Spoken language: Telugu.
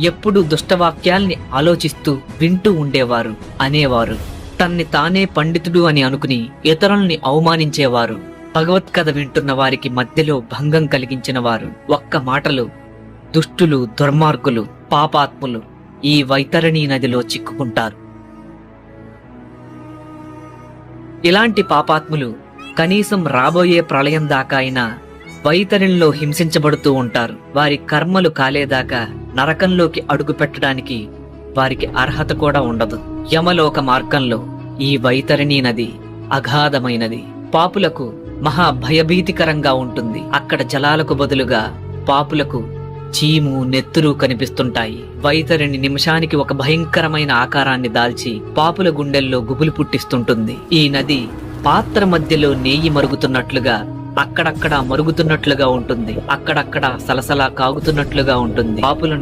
ఎప్పుడు దుష్టవాక్యాల్ని ఆలోచిస్తూ వింటూ ఉండేవారు అనేవారు. తన్ని తానే పండితుడు అని అనుకుని ఇతరుల్ని అవమానించేవారు. భగవత్కథ వింటున్న వారికి మధ్యలో భంగం కలిగించిన వారు. ఒక్క మాటలు దుష్టులు దుర్మార్గులు పాపాత్ములు ఈ వైతరణి నదిలో చిక్కుకుంటారు. ఇలాంటి పాపాత్ములు కనీసం రాబోయే ప్రళయం దాకా అయినా వైతరిణిలో హింసించబడుతూ ఉంటారు. వారి కర్మలు కాలేదాకా నరకంలోకి అడుగు పెట్టడానికి వారికి అర్హత కూడా ఉండదు. యమలోక మార్గంలో ఈ వైతరిణి నది అగాధమైనది. పాపులకు మహా భయభీతికరంగా ఉంటుంది. అక్కడ జలాలకు బదులుగా పాపులకు చీము నెత్తురు కనిపిస్తుంటాయి. వైతరిణి నిమిషానికి ఒక భయంకరమైన ఆకారాన్ని దాల్చి పాపుల గుండెల్లో గుబులు పుట్టిస్తుంటుంది. ఈ నది పాత్ర మధ్యలో నెయ్యి మరుగుతున్నట్లుగా అక్కడక్కడ మరుగుతున్నట్లుగా ఉంటుంది. అక్కడక్కడ సలసలా కాగుతున్నట్లుగా ఉంటుంది. పాపులను